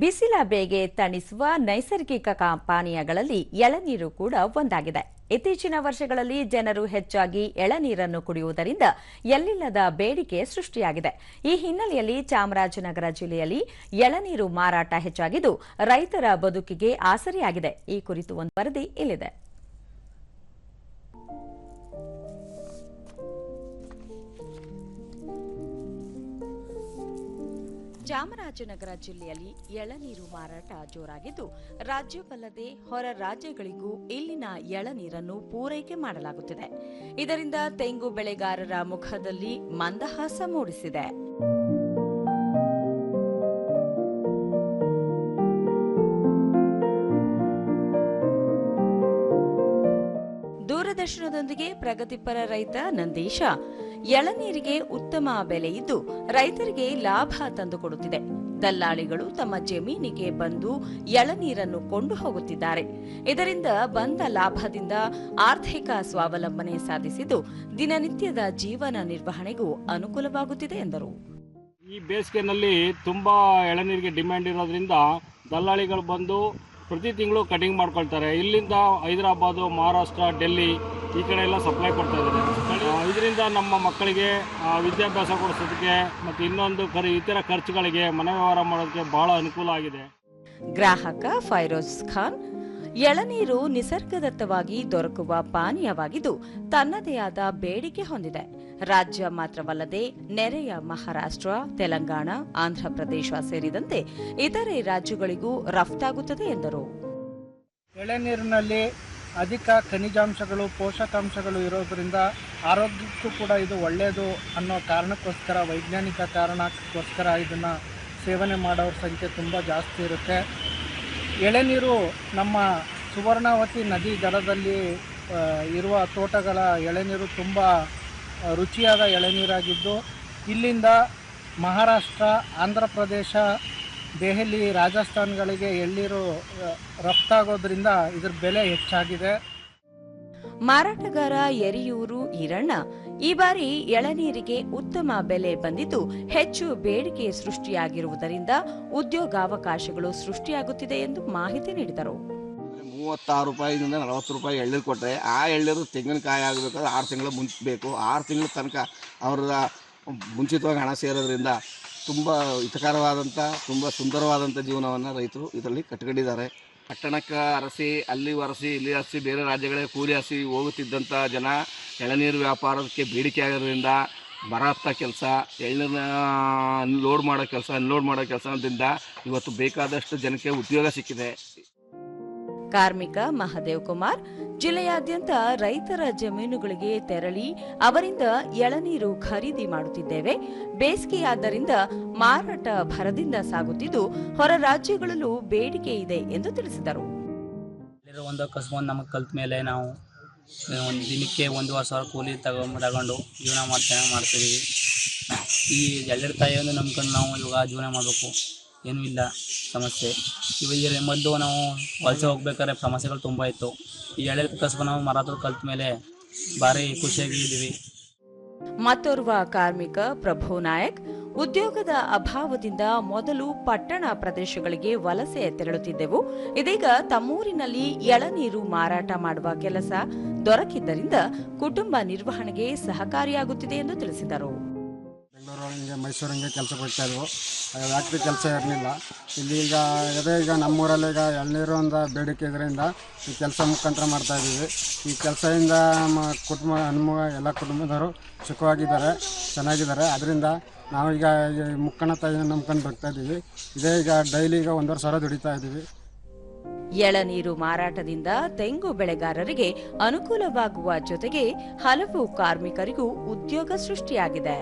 ಬಿಸಿಲ ಬೇಗೆ ತಣಿಸುವ ನೈಸರ್ಗಿಕ ಪಾನೀಯಗಳಲ್ಲಿ ಎಳನೀರು ಕೂಡ ಒಂದಾಗಿದೆ. ಇತ್ತೀಚಿನ ವರ್ಷಗಳಲ್ಲಿ ಜನರು ಹೆಚ್ಚಾಗಿ ಎಳನೀರನ್ನು ಕುಡಿಯುವುದರಿಂದ ಎಲ್ಲಿಲ್ಲದ ಬೇಡಿಕೆ ಸೃಷ್ಟಿಯಾಗಿದೆ. ಈ ಹಿನ್ನೆಲೆಯಲ್ಲಿ ಚಾಮರಾಜನಗರ ಜಿಲ್ಲೆಯಲ್ಲಿ ಎಳನೀರು ಮಾರಾಟ ಹೆಚ್ಚಾಗಿದ್ದು ರೈತರ ಬದುಕಿಗೆ ಆಸರೆಯಾಗಿದೆ. ಈ ಕುರಿತು ಒಂದು ವರದಿ ಇಲ್ಲಿದೆ. ಚಾಮರಾಜನಗರ ಜಿಲ್ಲೆಯಲ್ಲಿ ಎಳನೀರು ಮಾರಾಟ ಜೋರಾಗಿದ್ದು, ರಾಜ್ಯವಲ್ಲದೆ ಹೊರ ರಾಜ್ಯಗಳಿಗೂ ಇಲ್ಲಿನ ಎಳನೀರನ್ನು ಪೂರೈಕೆ ಮಾಡಲಾಗುತ್ತಿದೆ. ಇದರಿಂದ ತೆಂಗು ಬೆಳೆಗಾರರ ಮುಖದಲ್ಲಿ ಮಂದಹಾಸ ಮೂಡಿಸಿದೆ. ದೂರದರ್ಶನದೊಂದಿಗೆ ಪ್ರಗತಿಪರ ರೈತ ನಂದೀಶ. ಎಳನೀರಿಗೆ ಉತ್ತಮ ಬೆಲೆ ಇದ್ದು ರೈತರಿಗೆ ಲಾಭ ತಂದುಕೊಡುತ್ತಿದೆ. ದಲ್ಲಾಳಿಗಳು ತಮ್ಮ ಜಮೀನಿಗೆ ಬಂದು ಎಳನೀರನ್ನು ಕೊಂಡು ಹೋಗುತ್ತಿದ್ದಾರೆ. ಇದರಿಂದ ಬಂದ ಲಾಭದಿಂದ ಆರ್ಥಿಕ ಸ್ವಾವಲಂಬನೆ ಸಾಧಿಸಿದ್ದು ದಿನನಿತ್ಯದ ಜೀವನ ನಿರ್ವಹಣೆಗೂ ಅನುಕೂಲವಾಗುತ್ತಿದೆ ಎಂದರು. ಈ ಬೇಸಿಗೆನಲ್ಲಿ ತುಂಬಾ ಎಳನೀರಿಗೆ ಡಿಮ್ಯಾಂಡ್ ಇರೋದ್ರಿಂದ ದಲ್ಲಾಳಿಗಳು ಬಂದು ಪ್ರತಿ ತಿಂಗಳು ಕಟಿಂಗ್ ಮಾಡ್ಕೊಳ್ತಾರೆ. ಇಲ್ಲಿಂದ ಹೈದರಾಬಾದು, ಮಹಾರಾಷ್ಟ್ರ, ಡೆಲ್ಲಿ ಈ ಕಡೆ ಎಲ್ಲ ಸಪ್ಲೈ ಕೊಡ್ತಾ ಇದ್ದಾರೆ. ಇದರಿಂದ ನಮ್ಮ ಮಕ್ಕಳಿಗೆ ವಿದ್ಯಾಭ್ಯಾಸ ಕೊಡಿಸೋದಕ್ಕೆ ಮತ್ತು ಇನ್ನೊಂದು ಖರ್ ಇತರ ಖರ್ಚುಗಳಿಗೆ ಮನೆ ವ್ಯವಹಾರ ಮಾಡೋದಕ್ಕೆ ಬಹಳ ಅನುಕೂಲ ಆಗಿದೆ. ಗ್ರಾಹಕ ಫೈರೋಜ್ ಖಾನ್, ಎಳನೀರು ನಿಸರ್ಗದತ್ತವಾಗಿ ದೊರಕುವ ಪಾನೀಯವಾಗಿದ್ದು ತನ್ನದೇ ಆದ ಬೇಡಿಕೆ ಹೊಂದಿದೆ. ರಾಜ್ಯ ಮಾತ್ರವಲ್ಲದೆ ನೆರೆಯ ಮಹಾರಾಷ್ಟ್ರ, ತೆಲಂಗಾಣ, ಆಂಧ್ರಪ್ರದೇಶ ಸೇರಿದಂತೆ ಇತರೆ ರಾಜ್ಯಗಳಿಗೂ ರಫ್ತಾಗುತ್ತದೆ ಎಂದರು. ಎಳೆನೀರಿನಲ್ಲಿ ಅಧಿಕ ಖನಿಜಾಂಶಗಳು, ಪೋಷಕಾಂಶಗಳು ಇರೋದರಿಂದ ಆರೋಗ್ಯಕ್ಕೂ ಕೂಡ ಇದು ಒಳ್ಳೆಯದು ಅನ್ನೋ ಕಾರಣಕ್ಕೋಸ್ಕರ, ವೈಜ್ಞಾನಿಕ ಕಾರಣಕ್ಕೋಸ್ಕರ ಇದನ್ನು ಸೇವನೆ ಮಾಡೋರ ಸಂಖ್ಯೆ ತುಂಬ ಜಾಸ್ತಿ ಇರುತ್ತೆ. ಎಳೆನೀರು ನಮ್ಮ ಸುವರ್ಣಾವತಿ ನದಿ ದಡದಲ್ಲಿ ಇರುವ ತೋಟಗಳ ಎಳೆನೀರು ತುಂಬ ರುಚಿಯಾದ ಎಳನೀರಾಗಿದ್ದು, ಇಲ್ಲಿಂದ ಮಹಾರಾಷ್ಟ್ರ, ಆಂಧ್ರ ಪ್ರದೇಶ, ದೆಹಲಿ, ರಾಜಸ್ಥಾನ್ಗಳಿಗೆ ಎಳ್ಳೀರು ರಫ್ತಾಗೋದ್ರಿಂದ ಇದ್ರ ಬೆಲೆ ಹೆಚ್ಚಾಗಿದೆ. ಮಾರಾಟಗಾರ ಎರಿಯೂರು ಈರಣ್ಣ, ಈ ಬಾರಿ ಎಳನೀರಿಗೆ ಉತ್ತಮ ಬೆಲೆ ಬಂದಿದ್ದು, ಹೆಚ್ಚು ಬೇಡಿಕೆ ಸೃಷ್ಟಿಯಾಗಿರುವುದರಿಂದ ಉದ್ಯೋಗಾವಕಾಶಗಳು ಸೃಷ್ಟಿಯಾಗುತ್ತಿದೆ ಎಂದು ಮಾಹಿತಿ ನೀಡಿದರು. ಮೂವತ್ತಾರು ರೂಪಾಯಿದಿಂದ ನಲವತ್ತು ರೂಪಾಯಿ ಎಳ್ನೀರು ಕೊಟ್ಟರೆ ಆ ಎಳ್ನೀರು ತೆಂಗಿನಕಾಯಿ ಆಗಬೇಕಾದ್ರೆ ಆರು ತಿಂಗಳು ಮುಂಚೆ ಬೇಕು. ಆರು ತಿಂಗಳ ತನಕ ಅವರ ಮುಂಚಿತವಾಗಿ ಹಣ ಸೇರೋದ್ರಿಂದ ತುಂಬ ಹಿತಕರವಾದಂಥ ತುಂಬ ಸುಂದರವಾದಂಥ ಜೀವನವನ್ನು ರೈತರು ಇದರಲ್ಲಿ ಕಟ್ಕೊಂಡಿದ್ದಾರೆ. ಪಟ್ಟಣಕ್ಕೆ ಅರಸಿ, ಅಲ್ಲಿ ವರಸಿ ಇಲ್ಲಿ ಅರಸಿ ಬೇರೆ ರಾಜ್ಯಗಳಿಗೆ ಕೂಲಿ ಹಸಿ ಹೋಗುತ್ತಿದ್ದಂಥ ಜನ ಎಳನೀರು ವ್ಯಾಪಾರಕ್ಕೆ ಬೇಡಿಕೆ ಆಗೋದ್ರಿಂದ ಬರತ್ತ ಕೆಲಸ ಎಳ್ನೀರನ್ನ ಲೋಡ್ ಮಾಡೋ ಕೆಲಸ ಅನ್ಲೋಡ್ ಮಾಡೋ ಕೆಲಸದಿಂದ ಇವತ್ತು ಬೇಕಾದಷ್ಟು ಜನಕ್ಕೆ ಉದ್ಯೋಗ ಸಿಕ್ಕಿದೆ. ಕಾರ್ಮಿಕ ಮಹದೇವ್ ಕುಮಾರ್ ಜಿಲ್ಲೆಯಾದ್ಯಂತ ರೈತರ ಜಮೀನುಗಳಿಗೆ ತೆರಳಿ ಅವರಿಂದ ಎಳನೀರು ಖರೀದಿ ಮಾಡುತ್ತಿದ್ದೇವೆ. ಬೇಸಿಗೆಯಾದ್ದರಿಂದ ಮಾರಾಟ ಭರದಿಂದ ಸಾಗುತ್ತಿದ್ದು ಹೊರ ರಾಜ್ಯಗಳಲ್ಲೂ ಬೇಡಿಕೆ ಇದೆ ಎಂದು ತಿಳಿಸಿದರು. ಒಂದು ನಮಗೆ ಕಲ್ತ ಮೇಲೆ ನಾವು ಒಂದು ದಿನಕ್ಕೆ ಒಂದೂವರೆ ಸಾವಿರ ಕೂಲಿ ತಗೊಂಡು ಜೀವನ ಮಾಡ್ತೇವೆ ಮಾಡ್ತಿದ್ದೀವಿ ಈ ಎಲ್ಲರ ತಾಯಿಯನ್ನು ನಂಬ್ಕೊಂಡು ನಾವು ಇವಾಗ ಜೀವನ ಮಾಡಬೇಕು. ಏನೂ ಇಲ್ಲ ಸಮಸ್ಯೆ. ಇವಾಗ ಮೊದಲು ನಾವು ವಲಸೆ ಹೋಗ್ಬೇಕಾದ್ರೆ ಸಮಸ್ಯೆಗಳು ತುಂಬ ಇತ್ತು. ಈ ಎಳೆ ಕಸಬು ನಾವು ಮರಾಠ ಕಲ್ತ ಮೇಲೆ ಭಾರಿ ಖುಷಿಯಾಗಿ ಇದ್ದೀವಿ. ಮತ್ತೋರ್ವ ಕಾರ್ಮಿಕ ಪ್ರಭು ನಾಯಕ್, ಉದ್ಯೋಗದ ಅಭಾವದಿಂದ ಮೊದಲು ಪಟ್ಟಣ ಪ್ರದೇಶಗಳಿಗೆ ವಲಸೆ ತೆರಳುತ್ತಿದ್ದೆವು. ಇದೀಗ ತಮ್ಮೂರಿನಲ್ಲಿ ಎಳನೀರು ಮಾರಾಟ ಮಾಡುವ ಕೆಲಸ ದೊರಕಿದ್ದರಿಂದ ಕುಟುಂಬ ನಿರ್ವಹಣೆಗೆ ಸಹಕಾರಿಯಾಗುತ್ತಿದೆ ಎಂದು ತಿಳಿಸಿದರು. ಬೆಂಗಳೂರು ಹಿಂಗೆ ಮೈಸೂರು ಹಿಂಗೆ ಕೆಲಸ ಕೊಡ್ತಾ ಇದ್ವು. ಫ್ಯಾಕ್ಟ್ರಿ ಕೆಲಸ ಇರಲಿಲ್ಲ. ಇಲ್ಲಿ ಈಗ, ಅದೇ ಈಗ ನಮ್ಮೂರಲ್ಲಿ ಈಗ ಎಳ್ನೀರು ಒಂದು ಬೇಡಿಕೆ ಇದರಿಂದ ಈ ಕೆಲಸ ಮುಖಾಂತರ ಮಾಡ್ತಾ ಇದ್ದೀವಿ. ಈ ಕೆಲಸದಿಂದ ನಮ್ಮ ಕುಟುಂಬ, ನಮ್ಮ ಎಲ್ಲ ಕುಟುಂಬದವರು ಸುಖವಾಗಿದ್ದಾರೆ, ಚೆನ್ನಾಗಿದ್ದಾರೆ. ಅದರಿಂದ ನಾವೀಗ ಈ ಮುಕ್ಕಣ್ಣ ತಾಯಿನ ನಂಬ್ಕೊಂಡು ಬರ್ತಾ ಇದ್ದೀವಿ. ಇದೇ ಈಗ ಡೈಲಿ ಈಗ ಒಂದೂವರೆ ಸಾವಿರ ದುಡಿತಾ ಇದ್ದೀವಿ. ಎಳನೀರು ಮಾರಾಟದಿಂದ ತೆಂಗು ಬೆಳೆಗಾರರಿಗೆ ಅನುಕೂಲವಾಗುವ ಜೊತೆಗೆ ಹಲವು ಕಾರ್ಮಿಕರಿಗೂ ಉದ್ಯೋಗ ಸೃಷ್ಟಿಯಾಗಿದೆ.